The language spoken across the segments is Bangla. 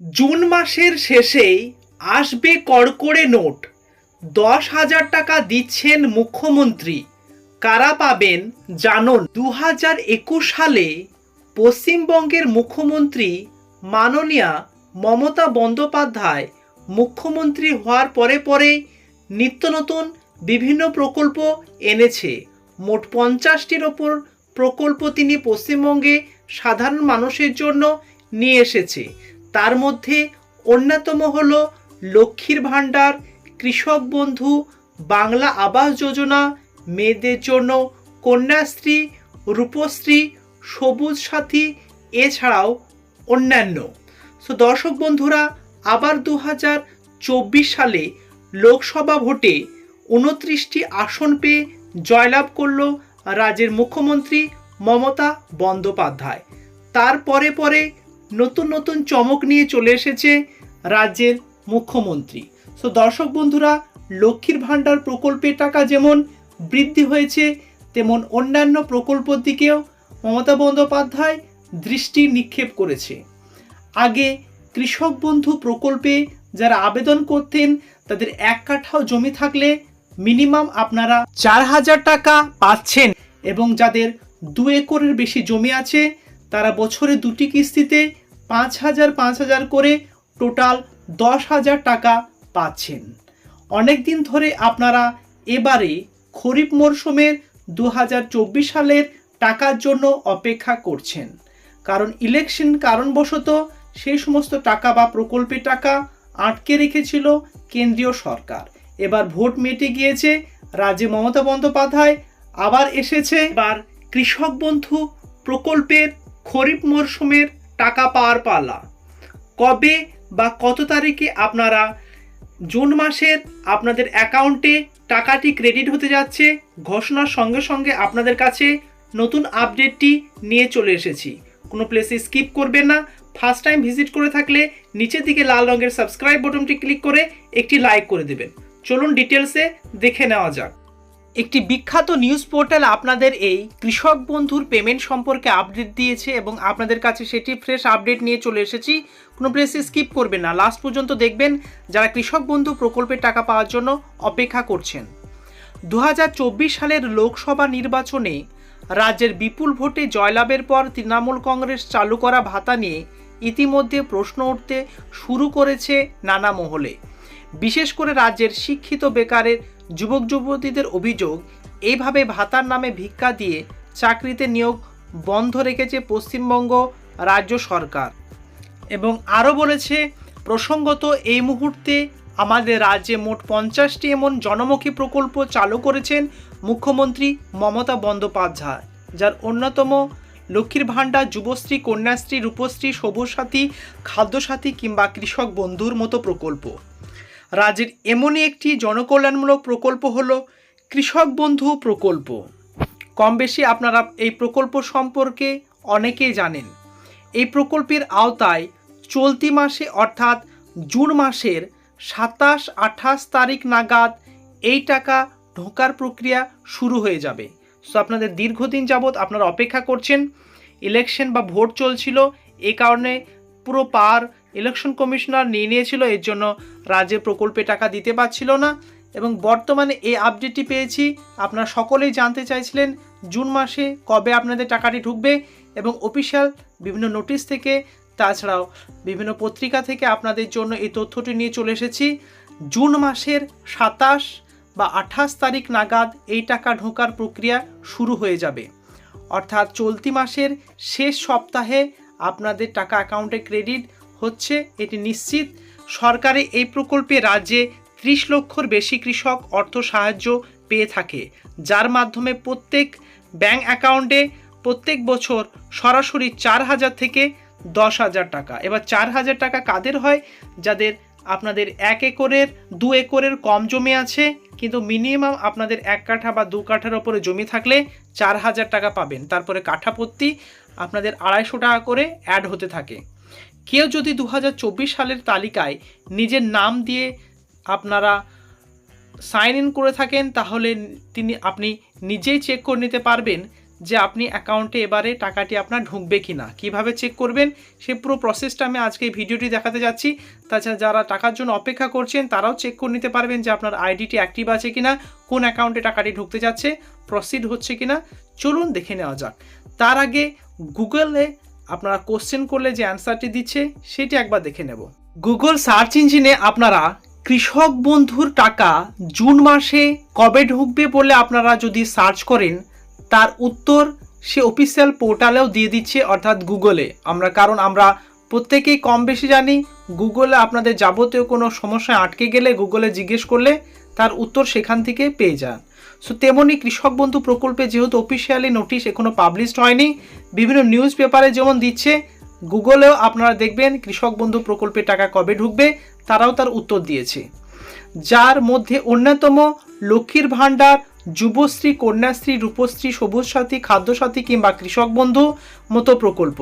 জুন মাসের শেষেই আসবে কড়কড়ে নোট। দশ হাজার টাকা দিচ্ছেন মুখ্যমন্ত্রী। কারা পাবেন জানুন। দু হাজার একুশ সালে পশ্চিমবঙ্গের মুখ্যমন্ত্রী মাননীয়া মমতা বন্দ্যোপাধ্যায় মুখ্যমন্ত্রী হওয়ার পরে পরে নিত্য নতুন বিভিন্ন প্রকল্প এনেছে। মোট পঞ্চাশটির ওপর প্রকল্প তিনি পশ্চিমবঙ্গে সাধারণ মানুষের জন্য নিয়ে এসেছে। তার মধ্যে অন্যতম হল লক্ষ্মীর ভাণ্ডার, কৃষক বন্ধু, বাংলা আবাস যোজনা, মেয়েদের জন্য কন্যাশ্রী, রূপশ্রী, সবুজ সাথী, এছাড়াও অন্যান্য। সো দর্শক বন্ধুরা, আবার দু হাজার চব্বিশ সালে লোকসভা ভোটে উনত্রিশটি আসন পেয়ে জয়লাভ করল রাজ্যের মুখ্যমন্ত্রী মমতা বন্দ্যোপাধ্যায়। তারপরে পরে নতুন নতুন চমক নিয়ে চলে এসেছে রাজ্যের মুখ্যমন্ত্রী। সো দর্শক বন্ধুরা, লক্ষ্মীর ভাণ্ডার প্রকল্পের টাকা যেমন বৃদ্ধি হয়েছে, তেমন অন্যান্য প্রকল্পর দিকেও মমতা বন্দ্যোপাধ্যায় দৃষ্টি নিক্ষেপ করেছে। আগে কৃষক বন্ধু প্রকল্পে যারা আবেদন করতেন, তাদের এক কাঠাও জমি থাকলে মিনিমাম আপনারা চার হাজার টাকা পাচ্ছেন এবং যাদের দু একরের বেশি জমি আছে, তারা বছরে দুটি কিস্তিতে পাঁচ হাজার পাঁচ হাজার করে টোটাল দশ হাজার টাকা পাচ্ছেন। অনেক দিন ধরে আপনারা এবারে খরিফ মরশুমের দু হাজার চব্বিশ সালের টাকার জন্য অপেক্ষা করছেন। কারণ ইলেকশন কারণবশত সেই সমস্ত টাকা বা প্রকল্পের টাকা আটকে রেখেছিল কেন্দ্রীয় সরকার। এবার ভোট মেটে গিয়েছে, রাজ্যে মমতা বন্দ্যোপাধ্যায় আবার এসেছে। এবার কৃষক বন্ধু প্রকল্পের খরিফ মরশুমের টাকা পাওয়ার পালা। কবে বা কত তারিখে আপনারা জুন মাসের আপনাদের অ্যাকাউন্টে টাকাটি ক্রেডিট হতে যাচ্ছে, ঘোষণার সঙ্গে সঙ্গে আপনাদের কাছে নতুন আপডেটটি নিয়ে চলে এসেছি। কোনো প্লেসে স্কিপ করবেন না। ফার্স্ট টাইম ভিজিট করে থাকলে নিচের দিকে লাল রঙের সাবস্ক্রাইব বটনটি ক্লিক করে একটি লাইক করে দেবেন। চলুন ডিটেলসে দেখে নেওয়া যাক। একটি বিখ্যাত নিউজ পোর্টাল আপনাদের এই কৃষক বন্ধুর পেমেন্ট সম্পর্কে আপডেট দিয়েছে এবং আপনাদের কাছে সেটি ফ্রেশ আপডেট নিয়ে চলে এসেছি। কোনো প্লেসে স্কিপ করবেন না। লাস্ট পর্যন্ত দেখবেন যারা কৃষক বন্ধু প্রকল্পের টাকা পাওয়ার জন্য অপেক্ষা করছেন। দু হাজার চব্বিশ সালের লোকসভা নির্বাচনে রাজ্যের বিপুল ভোটে জয়লাভের পর তৃণমূল কংগ্রেস চালু করা ভাতা নিয়ে ইতিমধ্যে প্রশ্ন উঠতে শুরু করেছে নানা মহলে। বিশেষ করে রাজ্যের শিক্ষিত বেকারের যুবক যুবতীদের অভিযোগ, এইভাবে ভাতার নামে ভিক্ষা দিয়ে চাকরিতে নিয়োগ বন্ধ রেখেছে পশ্চিমবঙ্গ রাজ্য সরকার। এবং আরও বলেছে, প্রসঙ্গত এই মুহূর্তে আমাদের রাজ্যে মোট পঞ্চাশটি এমন জনমুখী প্রকল্প চালু করেছেন মুখ্যমন্ত্রী মমতা বন্দ্যোপাধ্যায়, যার অন্যতম লক্ষ্মীর ভাণ্ডার যুবশ্রী, কন্যাশ্রী, রূপশ্রী সবুজ সাথী খাদ্যসাথী কিংবা কৃষক বন্ধুর মতো প্রকল্প। রাজ্যের এমনই একটি জনকল্যাণমূলক প্রকল্প হলো কৃষক বন্ধু প্রকল্প। কম বেশি আপনারা এই প্রকল্প সম্পর্কে অনেকেই জানেন। এই প্রকল্পের আওতায় চলতি মাসে অর্থাৎ জুন মাসের সাতাশ আঠাশ তারিখ নাগাদ এই টাকা ঢোকার প্রক্রিয়া শুরু হয়ে যাবে। সো আপনাদের দীর্ঘদিন যাবৎ আপনারা অপেক্ষা করছেন। ইলেকশন বা ভোট চলছিল এই কারণে পুরো পার ইলেকশন কমিশনার নিয়ে নিয়েছিল, এর জন্য রাজ্যে প্রকল্পে টাকা দিতে পারছিল না। এবং বর্তমানে এই আপডেটটি পেয়েছি, আপনারা সকলেই জানতে চাইছিলেন জুন মাসে কবে আপনাদের টাকাটি ঢুকবে এবং অফিসিয়াল বিভিন্ন নোটিশ থেকে, তাছাড়াও বিভিন্ন পত্রিকা থেকে আপনাদের জন্য এই তথ্যটি নিয়ে চলে এসেছি। জুন মাসের সাতাশ বা আঠাশ তারিখ নাগাদ এই টাকা ঢোকার প্রক্রিয়া শুরু হয়ে যাবে। অর্থাৎ চলতি মাসের শেষ সপ্তাহে আপনাদের টাকা অ্যাকাউন্টে ক্রেডিট হচ্ছে এটি নিশ্চিত, সরকারি এই প্রকল্পে রাজ্যে ত্রিশ লক্ষর বেশি কৃষক অর্থ সাহায্য পেয়ে থাকে, যার মাধ্যমে প্রত্যেক ব্যাংক অ্যাকাউন্টে প্রত্যেক বছর সরাসরি চার হাজার থেকে দশ হাজার টাকা। এবার চার হাজার টাকা কাদের হয়? যাদের আপনাদের এক একরের, দু একরের কম জমি আছে, কিন্তু মিনিমাম আপনাদের এক কাঠা বা দু কাঠার ওপরে জমি থাকলে চার হাজার টাকা পাবেন। তারপরে কাঠাপত্তি আপনাদের আড়াইশো টাকা করে অ্যাড হতে থাকে। কেউ যদি দু হাজার চব্বিশ সালের তালিকায় নিজের নাম দিয়ে আপনারা সাইন ইন করে থাকেন, তাহলে তিনি, আপনি নিজেই চেক করে নিতে পারবেন যে আপনি অ্যাকাউন্টে এবারে টাকাটি আপনার ঢুকবে কি না কীভাবে চেক করবেন? সে পুরো প্রসেসটা আমি আজকে ভিডিওটি দেখাতে যাচ্ছি। তাছাড়া যারা টাকার জন্য অপেক্ষা করছেন, তারাও চেক করে নিতে পারবেন যে আপনার আইডিটি অ্যাক্টিভ আছে কি না কোন অ্যাকাউন্টে টাকাটি ঢুকতে যাচ্ছে প্রসিড হচ্ছে কিনা। চলুন দেখে নেওয়া যাক। তার আগে গুগলে আপনারা কোশ্চেন করলে যে অ্যান্সারটি দিচ্ছে, সেটি একবার দেখে নেব। গুগল সার্চ ইঞ্জিনে আপনারা কৃষক বন্ধুর টাকা জুন মাসে কবে ঢুকবে বলে আপনারা যদি সার্চ করেন, তার উত্তর সে অফিসিয়াল পোর্টালেও দিয়ে দিচ্ছে, অর্থাৎ গুগলে আমরা, কারণ আমরা প্রত্যেকেই কম বেশি জানি গুগলে আপনাদের যাবতীয় কোনো সমস্যায় আটকে গেলে গুগলে জিজ্ঞেস করলে তার উত্তর সেখান থেকে পেয়ে যান। সো তেমনই কৃষক বন্ধু প্রকল্পে যেহেতু অফিসিয়ালি নোটিশ এখনও পাবলিশড হয়নি, বিভিন্ন নিউজ পেপারে যেমন দিচ্ছে গুগলেও আপনারা দেখবেন কৃষক বন্ধু প্রকল্পে টাকা কবে ঢুকবে, তারাও তার উত্তর দিয়েছে। যার মধ্যে অন্যতম লক্ষ্মীর ভাণ্ডার, যুবশ্রী, কন্যাশ্রী, রূপশ্রী সবুজ সাথী খাদ্যসাথী কিংবা কৃষক বন্ধু মতো প্রকল্প।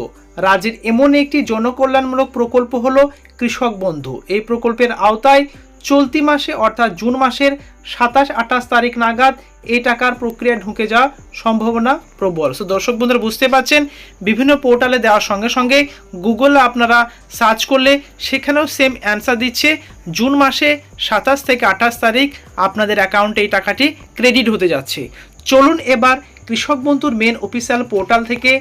রাজ্যের এমন একটি জনকল্যাণমূলক প্রকল্প হলো কৃষক বন্ধু। এই প্রকল্পের আওতায় চলতি মাসে অর্থাৎ জুন মাসের সাতাশ আঠাশ তারিখ নাগাদ এই টাকার প্রক্রিয়া ঢুকে যাওয়ার সম্ভাবনা প্রবল। সো দর্শক বন্ধুরা, বুঝতে পারছেন, বিভিন্ন পোর্টালে দেওয়ার সঙ্গে সঙ্গে গুগলে আপনারা সার্চ করলে সেখানেও সেম অ্যান্সার দিচ্ছে, জুন মাসে সাতাশ থেকে আঠাশ তারিখ আপনাদের অ্যাকাউন্টে এই টাকাটি ক্রেডিট হতে যাচ্ছে। চলুন এবার কৃষক বন্ধুর মেন অফিসিয়াল পোর্টাল থেকে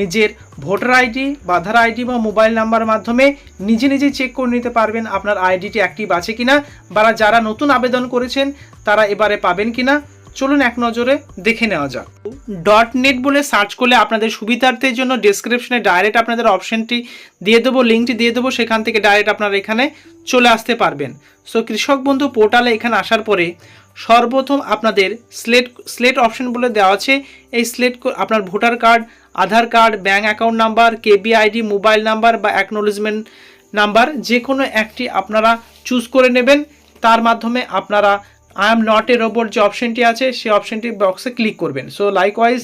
নিজের ভোটার আইডি, বাধার আইডি বা মোবাইল নাম্বার মাধ্যমে নিজে নিজে চেক করে নিতে পারবেন আপনার আইডিটি অ্যাক্টিভ আছে কিনা বা যারা নতুন আবেদন করেছেন, তারা এবারে পাবেন কিনা। চলুন এক নজরে দেখে নেওয়া যাক। ডট নেট বলে সার্চ করলে আপনাদের সুবিধার্থের জন্য ডেসক্রিপশনে ডাইরেক্ট আপনাদের অপশনটি দিয়ে দেবো লিঙ্কটি দিয়ে দেবো, সেখান থেকে ডাইরেক্ট আপনারা এখানে চলে আসতে পারবেন। সো কৃষক বন্ধু পোর্টালে এখানে আসার পরে সর্বপ্রথম আপনাদের স্লেট স্লেট অপশন বলে দেওয়া আছে। এই স্লেট আপনার voter card Aadhaar card bank account number কেবি আইডি মোবাইল নাম্বার বা অ্যাকনোলেজমেন্ট নাম্বার যে কোনো একটি আপনারা চুজ করে নেবেন। তার মাধ্যমে আপনারা I am not a robot যে অপশনটি আছে, সেই অপশনটি বক্সে ক্লিক করবেন। সো লাইকওয়াইজ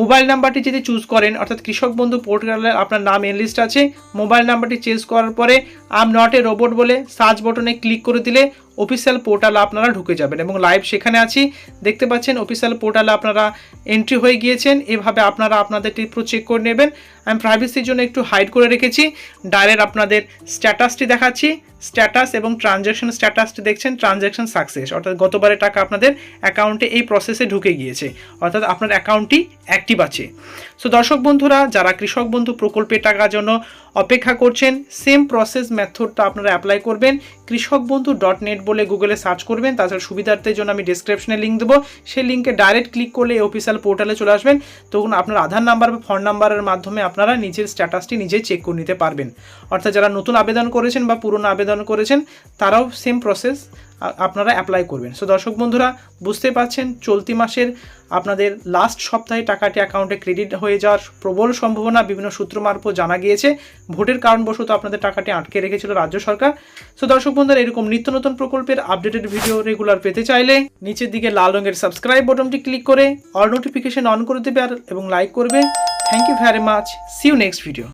মোবাইল নাম্বারটি যদি চুজ করেন, অর্থাৎ কৃষক বন্ধু পোর্টালে আপনার নাম এন লিস্ট আছে মোবাইল নাম্বারটি চেঞ্জ করার পরে আম নট এ রোবট বলে সার্চ বটনে ক্লিক করে দিলে অফিসিয়াল পোর্টালে আপনারা ঢুকে যাবেন এবং লাইভ সেখানে আছি। দেখতে পাচ্ছেন অফিসিয়াল পোর্টালে আপনারা এন্ট্রি হয়ে গিয়েছেন। এভাবে আপনারা আপনাদের পুরো চেক করে নেবেন। আমি প্রাইভেসির জন্য একটু হাইড করে রেখেছি। ডাইরেক্ট আপনাদের স্ট্যাটাসটি দেখাচ্ছি। স্ট্যাটাস এবং ট্রানজ্যাকশন স্ট্যাটাসটি দেখছেন। ট্রানজ্যাকশন সাকসেস অর্থাৎ গতবারের টাকা আপনাদের অ্যাকাউন্টে এই প্রসেসে ঢুকে গিয়েছে। অর্থাৎ আপনার অ্যাকাউন্টটি অ্যাক্টিভ আছে। সো দর্শক বন্ধুরা, যারা কৃষক বন্ধু প্রকল্পের টাকার জন্য অপেক্ষা করছেন সেম প্রসেস মেথডটা আপনারা অ্যাপ্লাই করবেন। কৃষক বন্ধু ডট নেট বলে গুগলে সার্চ করবেন। তাছাড়া সুবিধার্থের জন্য আমি ডিসক্রিপশনে লিঙ্ক দেবো। সেই লিঙ্কে ডাইরেক্ট ক্লিক করলে এই অফিসিয়াল পোর্টালে চলে আসবেন। তখন আপনার আধার নাম্বার বা ফোন নাম্বারের মাধ্যমে আপনারা নিজের স্ট্যাটাসটি নিজেই চেক করে নিতে পারবেন। অর্থাৎ যারা নতুন আবেদন করেছেন বা পুরনো আবেদন করেছেন, তারাও সেম প্রসেস আপনারা অ্যাপ্লাই করবেন। সো দর্শক বন্ধুরা বুঝতে পারছেন, চলতি মাসের আপনাদের লাস্ট সপ্তাহে টাকাটি অ্যাকাউন্টে ক্রেডিট হয়ে যাওয়ার প্রবল সম্ভাবনা বিভিন্ন সূত্র মারফত জানা গিয়েছে। ভোটের কারণবশত আপনাদের টাকাটি আটকে রেখেছিল রাজ্য সরকার। সো দর্শক বন্ধুরা, এরকম নিত্য নতুন প্রকল্পের আপডেটেড ভিডিও রেগুলার পেতে চাইলে নিচের দিকে লাল রঙের সাবস্ক্রাইব বটনটি ক্লিক করে অল নোটিফিকেশন অন করে দেবে আর এবং লাইক করবে। Thank you very much see you next video